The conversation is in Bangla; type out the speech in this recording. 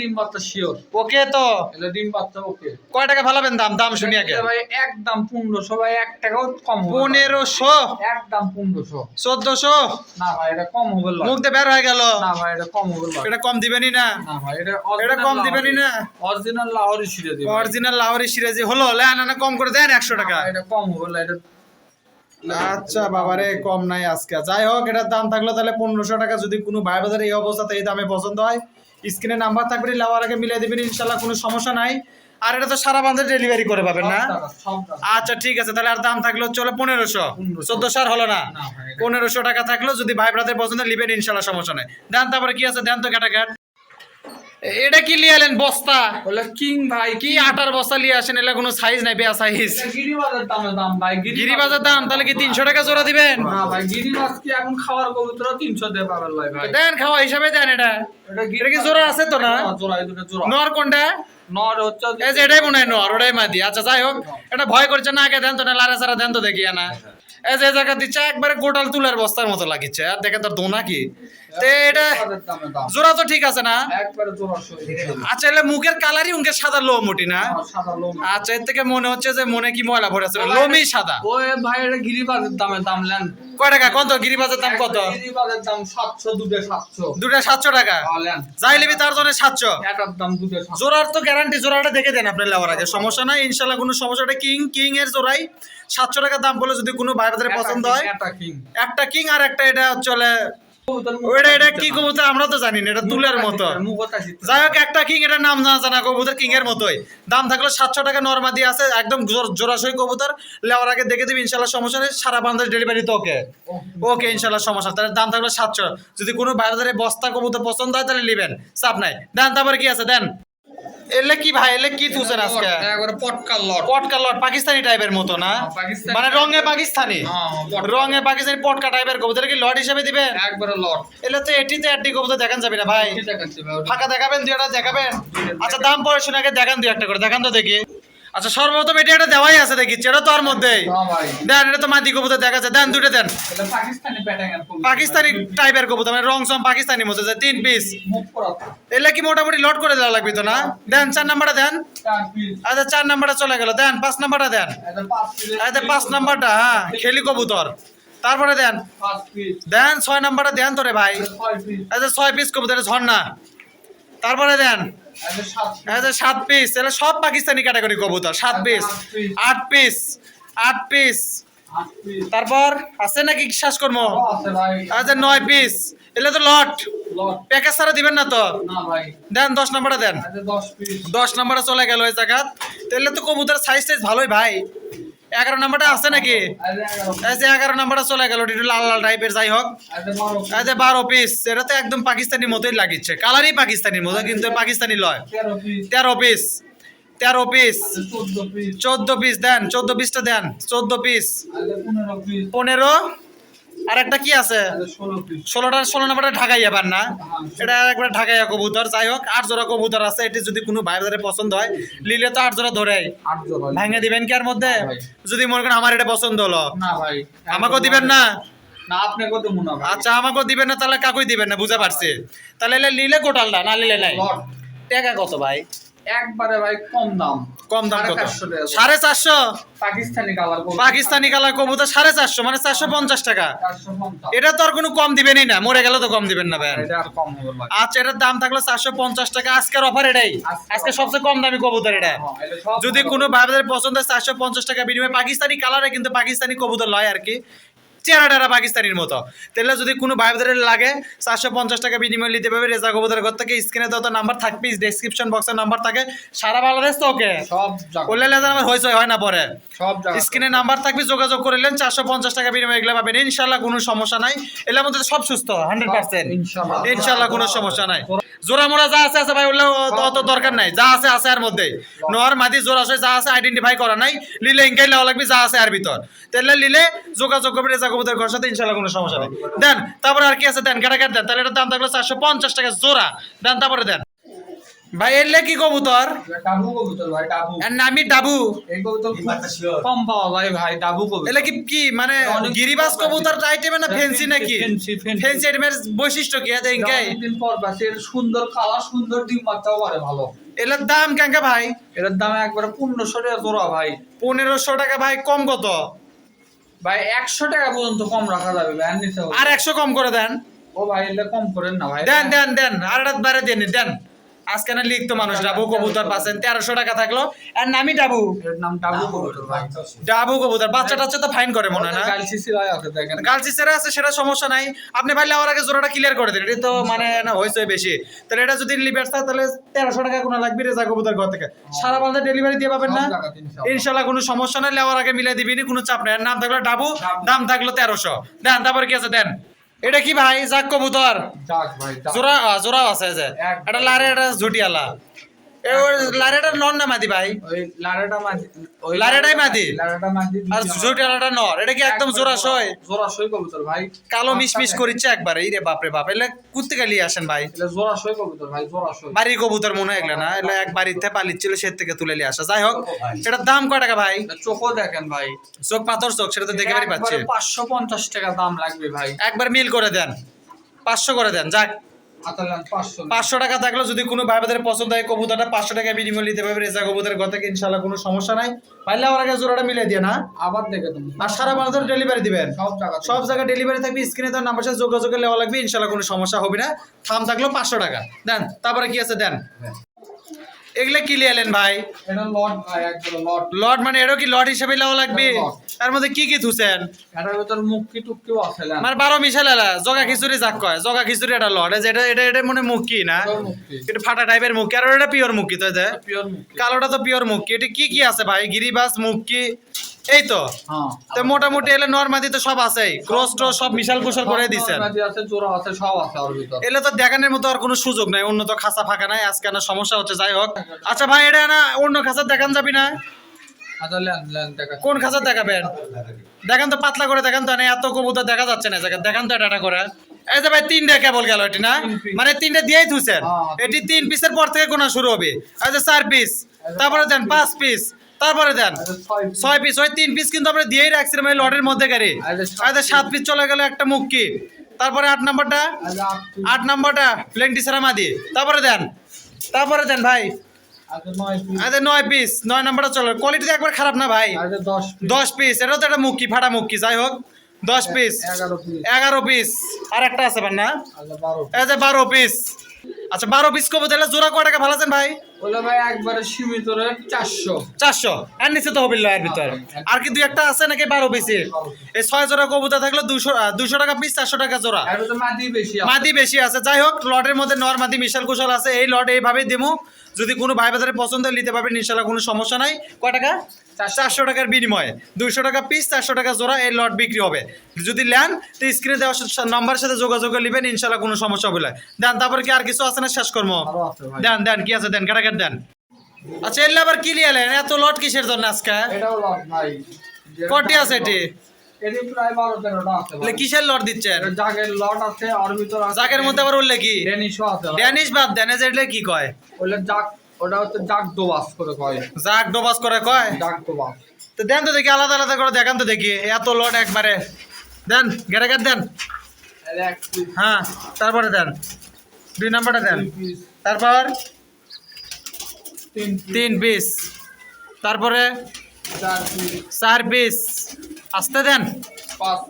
ডিম বাচ্চা শিওর। ওকে তো? এটা ডিম বাচ্চা ওকে। কয় টাকা ফেলাবেন দাম? দাম শুনি আগে। ভাই একদম পনেরোশো ভাই এক টাকাও কম হবে পনেরোশো? একদম পনেরোশো। চোদ্দশো? না ভাই এটা কম হবে মুখ দিয়ে বের হয়ে গেল। না ভাই এটা কম হবে এটা কম দিবেনই না। না ভাই এটা এটা কম দিবেনই না। অরিজিনাল লাহোরি অরিজিনাল লাহোরি সিরাজি হলো। না কম করে দেন একশো টাকা। এটা কম হবে না এটা আচ্ছা বাবারে কম নাই আজকে। যাই হোক এটার দাম থাকল তাহলে পনেরোশো টাকা। যদি কোনো ভাই বাজারে এই অবস্থাতে এই দামে পছন্দ হয় স্ক্রিনে নাম্বার থাকবে লাওয়ার আগে মিলিয়ে দিবেন ইনশাল্লাহ কোনো সমস্যা নাই। আর এটা তো সারা বান্ধে ডেলিভারি করে পাবেন না। আচ্ছা ঠিক আছে তাহলে আর দাম থাকল চলো পনেরোশো। চোদ্দশো আর হলো না? পনেরোশো টাকা থাকল যদি ভাই ব্রাদের পছন্দ নেবেন ইনশাল্লাহ সমস্যা নাই। দেন তারপরে কি আছে? দেন তো ঘাটাঘাট। এটা কি লিয়ে এলেন বস্তা? বলে কিং ভাই কি আটার বস্তা লিয়ে আসেন? এটা কোনো সাইজ নাই বেয়া সাইজ। গিরিবাজের দামের দাম ভাই গিরিবাজার দাম তাহলে কি তিনশো টাকা জোড়া দিবেন? না ভাই গিরিবাজ কি এখন খাওয়ার কবুতর তিনশো দিয়ে পাবেন ভাই দেন খাওয়া হিসাবে দেন এটা। এটা কি জোড়া আছে তো না? জোড়া এই দুটো জোড়া। নর কোনটা? নর হচ্ছে এই যে এটাই মনে হয় নর ওটাই মাদি। আচ্ছা যাই হোক এটা ভয় করছে না আগে দেন তো না লারে সারা দেন তো দেখি না এই যে জায়গা দিচ্ছে একবারে গোটাল তুলার বস্তার মতো লাগিচ্ছে। আর দেখেন তার দোনা কি তো এটা জোড়া তো ঠিক আছে না? আচ্ছা এলে মুখের কালারই উনকে সাদা লো মোটি না? হ্যাঁ, আচ্ছা এর থেকে মনে হচ্ছে যে মনে কি ময়লা ভরে আছে লোমই সাদা। ওই ভাই এটা গিরিবাজের দামে দাম নেন। কয় টাকা? কত? গিরিবাজের দাম কত? গিরিবাজের দাম সাতশো দুধে সাতশো। দুটা সাতশো টাকা? যাই নিবি তার জন্য সাতশো। এটার দাম সাতশো। জোড়ার তো গ্যারান্টি জোড়াটা দেখে দেন আপনি লেওয়ার আগে। সমস্যা নাই ইনশাল্লাহ কোনো সমস্যা নেই। কিং কিং এর জোড়াই সাতশো টাকা দাম বলে যদি কোনো বাইরে পছন্দ হয় একটা কিং একটা কিং আর একটা এটা চলে ওইটা এটা কি কবুতর? আমরা তো জানি না এটা তুলের মতো। যাই হোক একটা কিং এটার নাম জানা জানা কবুতর কিং এর মতোই। দাম থাকল সাতশো টাকা নর্মাদি আছে একদম জোর- কবুতর। লেওয়ার আগে দেখে দিবি ইনশাল্লাহ সমস্যা নেই সারা ডেলিভারি তো ওকে। ওকে ইনশাল্লাহ সমস্যা দাম থাকল সাতশো। যদি কোনো বাজারে বস্তা কবুতর পছন্দ হয় তাহলে নেবেন। চাপ নাই। দেন তারপরে কি আছে? দেন। এলে কি ভাই এলে কি আজকে? একবারে পটকার লট। পটকা লট পাকিস্তানি টাইপের মতো না? হ্যাঁ, মানে রঙে পাকিস্তানি? হ্যাঁ, রঙে পাকিস্তানি পটকা টাইপের কবুতর কি লট হিসেবে দিবেন? একবারে লট। এলে তো এটিতে একটি কবুতর দেখান যাবে না ভাই। ফাঁকা দেখাবেন দেখাবেন? আচ্ছা দাম পরে শুনে আগে দেখান দুই একটা করে দেখান তো দেখি। আচ্ছা সর্বপ্রথম এটা একটা দেওয়াই আছে দেখি এটা তো আর মধ্যেই হ্যাঁ দেন এটা তো মাদি কবুতর দেখা যায় দেন দুটো দেন। পাকিস্তানি টাইপের কবুতর মানে রং সম পাকিস্তানি মতো যে তিন পিস এলে কি মোটামুটি লোড করে দেওয়া লাগবে তো না? দেন চার নাম্বারটা দেন। আচ্ছা চার নাম্বারটা চলে গেল। দেন পাঁচ নাম্বারটা দেন। এটা পাঁচ আচ্ছা পাঁচ নাম্বারটা হ্যাঁ খেলি কবুতর। তারপরে দেন। দেন ছয় নাম্বারটা দেন তোরে ভাই। আচ্ছা ছয় পিস কবুতর ঝর্ণা। তারপরে দেন। আচ্ছা সাত পিস তাহলে সব পাকিস্তানি ক্যাটাগরি কবুতর। সাত পিস আট পিস আট পিস তারপর আছে নাকি শ্বাসকর্ম? আচ্ছা নয় পিস এলে তো লট। প্যাকেজ ছাড়া দিবেন না তো? দেন দশ নম্বরটা দেন। দশ পিস দশ নাম্বারটা চলে গেল ওই জায়গা তাহলে তো কবুতর সাইজ টাইজ ভালোই ভাই। এগারো নাম্বারটা আছে নাকি? এই যে এগারো নাম্বারটা চলে গেল লাল লাল টাইপের যাই হোক। এই যে বারো পিস এটা তো একদম পাকিস্তানি মতোই লাগিচ্ছে। কালারই পাকিস্তানির মতো, কিন্তু পাকিস্তানি লয়। তেরো পিস তেরো পিস চোদ্দ পিস দেন, চোদ্দ পিসটা দেন, চোদ্দ পিস পনেরো আর একটা কি আছে? ষোলোটা ষোলো নাম্বারটা ঢাকাইয়া পান না। এটা একবার ঢাকাইয়া কবুতর। যাই হোক আট জোড়া কবুতর আছে। এটি যদি কোনো বাইরে পছন্দ হয় লিলে তো আট জোড়া ধরে। ভাঙে দিবেন কি আর মধ্যে? যদি মনে করেন আমার এটা পছন্দ হলো। আমাকেও দিবেন না? আচ্ছা আমাকেও দিবেন না তাহলে কাকুই দিবেন না বুঝতে পারছি। তাহলে লিলে গোটালটা না লিলে নাই? টাকা কত ভাই? একবারে ভাই কম দাম। কম দাম কত। সাড়ে চারশো পাকিস্তানি কালার পাকিস্তানি কালার কবুতর সাড়ে চারশো মানে চারশো পঞ্চাশ টাকা। এটা তো আর কোনো কম দিবেনই না মরে গেলে তো কম দিবেন না ভাই। আচ্ছা এটার দাম থাকল চারশো পঞ্চাশ টাকা। আজকের অফার এটাই। আজকে সবচেয়ে কম দামি কবুতর এটা। হ্যাঁ, যদি কোনো ভাইদের পছন্দ চারশো পঞ্চাশ টাকা বিনিময়ে। পাকিস্তানি কালারে কিন্তু পাকিস্তানি কবুতর লয় আর কি। চেহারাটা পাকিস্তানির মতো। তাহলে যদি কোনো ভাইদের লাগে চারশো পঞ্চাশ টাকা বিনিময় নিতে পারবে রেজা কবুতরের ঘর থেকে। স্ক্রিনে তো নাম্বার থাকবে ডেসক্রিপশন বক্সের নাম্বার থাকে। সারা বাংলাদেশ তো ওকে। সব বললে আমার হয়েছে হয় না পরে। সব স্ক্রিনে নাম্বার থাকবে যোগাযোগ করলেন চারশো পঞ্চাশ টাকা বিনিময় এগুলো পাবেন। ইনশাল্লাহ কোনো সমস্যা নাই। এগুলোর মধ্যে সব সুস্থ হান্ড্রেড পার্সেন্ট। ইনশাআল্লাহ। ইনশাল্লাহ কোনো সমস্যা নাই। জোড়া মোড়া যা আছে আছে ভাই বললে অত দরকার নাই। যা আছে আছে আর মধ্যে। নোয়ার মাদি জোড়া আছে, যা আছে আইডেন্টিফাই করা নাই। লিলে ইনকাই লেওয়া লাগবে, যা আছে আর ভিতর। তাহলে লিলে যোগাযোগ করবে রেজা কবুতর ঘর সাথে ইনশাল্লাহ কোনো সমস্যা নাই। দেন, তারপরে আর কি আছে? দেন কেটা দেন। তাহলে এটার দাম থাকল চারশো পঞ্চাশ টাকা জোড়া। দেন, তারপরে দেন। ভাই এলে কি কবুতর? ডাবু কবুতর ভাই ডাবু। এর নামই ডাবু। এই কবুতর কম পাওয়া যায় ভাই ডাবু কবুতর। এলে কি কি মানে গিরিবাস কবুতর। না ফেন্সি নাকি? Fancy, fancy. আইটেমের বৈশিষ্ট্য কি আছে ইনকাই? দিন পর পাশে সুন্দর কালার সুন্দর ডিম বাচ্চাও পারে ভালো। এলের দাম কেঙ্কা ভাই? এটার দাম একবারে পনেরোশো টাকা জোড়া ভাই। পনেরোশো টাকা ভাই কম কত? ভাই একশো টাকা পর্যন্ত কম রাখা যাবে ভাই আর একশো কম করে দেন। ও ভাই এটা কম করেন না ভাই। দেন দেন দেন আর বারে দেন দেন। আজকে না লিখতো মানুষ ডাবু কবুতর পাচ্ছেন তেরোশো টাকা থাকল। আর নামি ডাবু। নাম ডাবু কবুতর ডাবু কবুতর। বাচ্চা টাচ্চা তো ফাইন করে মনে হয় না? গালসি আছে দেখেন। গার্লসিসেরা আছে সেটা সমস্যা নাই। আপনি পারলে আমার আগে জোড়াটা ক্লিয়ার করে দিন এটা তো মানে না হয়েছে বেশি। তাহলে এটা যদি লিভার থাকে তাহলে তেরোশো টাকা কোনো লাগবে রেজা কবুতর ঘর থেকে। সারা বাংলা ডেলিভারি দিয়ে পাবেন না। ইনশাল্লাহ কোনো সমস্যা নাই লেওয়ার আগে মিলাই দিবিনি কোনো চাপ নাই। এর নাম থাকল ডাবু দাম থাকল তেরোশো। দেন তারপরে কি আছে? দেন। এটা কি ভাই? যাক কবুতর। জোড়া জোড়া আছে যে। এটা লারে এটা ঝুটিয়ালা লারেটা নন না মাদি ভাই? লারেটা মাদি লারেটাই মাদি? লারেটা মাদি আর ঝুটিয়ালাটা নর এটা কি একদম জোড়া সয় কবুতর ভাই। কালো মিশমিশ করিচ্ছে একবারে ইরে বাপরে বাপ এলে কুত্তে গালি আসেন ভাই। এটা জোড়া কবুতর ভাই মনে হয় এগুলা না এলে এক বাড়িতে পালিচ্ছিল সে থেকে তুলে নিয়ে আসা। যাই হোক এটার দাম কয় টাকা ভাই? চোখও দেখেন ভাই। চোখ পাথর চোখ সেটা তো দেখে বাড়ি পাচ্ছি। পাঁচশো পঞ্চাশ টাকা দাম লাগবে ভাই। একবার মিল করে দেন পাঁচশো করে দেন যাক। পাঁচশো পাঁচশো টাকা থাকলে যদি কোনো ভাই বাদের পছন্দ হয় কবুতরটা পাঁচশো টাকা বিনিময় নিতে পারবে। রেজা কবুতরের কথা ইনশাল্লাহ কোনো সমস্যা নাই? পাইলে আমার আগে জোড়াটা মিলে দিয়ে না? আবার দেখে তুমি আর সারা বাংলাদেশ ডেলিভারি দিবেন? সব জায়গা সব জায়গায় ডেলিভারি থাকবে স্ক্রিনে তার নাম্বার সাথে যোগাযোগ নেওয়া লাগবে ইনশাল্লাহ কোনো সমস্যা হবে না। থাম থাকলেও পাঁচশো টাকা। দেন তারপরে কি আছে? দেন। এগুলা কি লিয়ালেন ভাই? এটা লট ভাই একদম লট। লট মানে এরও কি লট হিসেবে নেওয়া লাগবে। তার মধ্যে কি কি থুছেন এটার ভিতর মুক্কি টুক্কিও আছে না মানে বারো মিশাল এলা জগা খিচুড়ি যাক কয় জগা খিচুড়ি এটা লট। যে এটা এটা এটা মনে মুক্কি না? এটা ফাটা টাইপের মুক্কি। আর এটা পিওর মুক্কি তো এটা পিওর মুক্কি। কালোটা তো পিওর মুক্কি। এটা কি কি আছে ভাই? গিরিবাস মুখি এই তো? হ্যাঁ। তো মোটামুটি এলে নর্মাদি তো সব আছেই। ক্রস ট্রস সব মিশাল কুশাল করে দিছেন। আছে আছে আছে এলে তো দেখানোর মতো আর কোনো সুযোগ নাই অন্য তো খাসা ফাঁকা নাই আজকে না সমস্যা হচ্ছে যাই হোক। আচ্ছা ভাই এটা না অন্য খাসা দেখান যাবি না? আচ্ছা কোন খাসা দেখাবেন? দেখান তো পাতলা করে দেখান তো না এত কবুতর দেখা যাচ্ছে না জায়গা দেখান তো এটা করে। এই যে ভাই তিনটা কেবল গেল এটি না? মানে তিনটা দিয়েই থুছেন হ্যাঁ, এটি তিন পিসের পর থেকে গোনা শুরু হবে। যে চার পিস তারপরে দেন পাঁচ পিস তারপরে দেন। আচ্ছা, ছয় পিস ওই তিন পিস কিন্তু আমরা দিয়েই রাখছিলাম এই লটের মধ্যে গাড়ি হয়তো সাত আচ্ছা পিস চলে গেল একটা মুক্কি। তারপরে আট নাম্বারটা? আচ্ছা আট নাম্বারটা প্লেন্টি সারামাদি তারপরে দেন। তারপরে দেন ভাই। আচ্ছা নয় আচ্ছা পিস নয় নাম্বারটা চলো কোয়ালিটি তো একবার খারাপ না ভাই। আচ্ছা দশ পিস এটাও তো একটা মুক্কি ফাটা মুক্কি যাই হোক। দশ পিস এগারো পিস আর একটা আছে না? আচ্ছা এই যে বারো পিস আচ্ছা বারো পিস কবে তাহলে জোড়া কয় টাকা ভালো আছেন ভাই? ওগুলো ভাই একবারে সীমিত চারশো। চারশো। আর নিচে তো হবিল এর ভিতর। আর কি দুই একটা আছে নাকি বারো পিসের এই ছয় জোড়া কবুতর থাকলে দুশো দুশো টাকা পিস চারশো টাকা জোড়া। মাদি বেশি আছে। যাই হোক লটের মধ্যে নর মাদি মিশাল কুশাল আছে। এই লট এইভাবেই যদি কোনো ভাই বাজারে পছন্দ নিতে পারবেন। ইনশাল্লাহ কোনো সমস্যা নাই। কয় টাকা? চারশো টাকার বিনিময়ে। দুইশো টাকা পিস চারশো টাকা জোড়া এই লট বিক্রি হবে। যদি নেন তো স্ক্রিনে দেওয়া নাম্বারের সাথে যোগাযোগ করে নেবেন ইনশাল্লাহ কোনো সমস্যা হবে না। দেন তারপর কি আর কিছু আছে না শেষ ভাই। দেন দেন কি আছে দেন কাটাকাট দেন। আচ্ছা এলে আবার কি লিয়ালেন এত লট কিসের জন্য আজকে? কটি আছে এটি? কিসের লট দিচ্ছেন? জাগের লট আছে ওর ভিতর আছে মধ্যে আবার উল্লে কি? ডেনিশও আছে ড্যানিশ বাদ দেন এই যে কি কয়? জাগ ওটা হচ্ছে জাগ দোবাস করে কয়। জাক ডোবাস করে কয়? জাগ দোবাস। তো দেন তো দেখি আলাদা আলাদা করে দেখান তো দেখি। এত লট একবারে। দেন দেন। এর এক পিস হ্যাঁ তারপরে দেন। দুই নাম্বারটা দেন। তারপর? তিন পিস তারপরে? চার পিস আসতে দেন। পাঁচ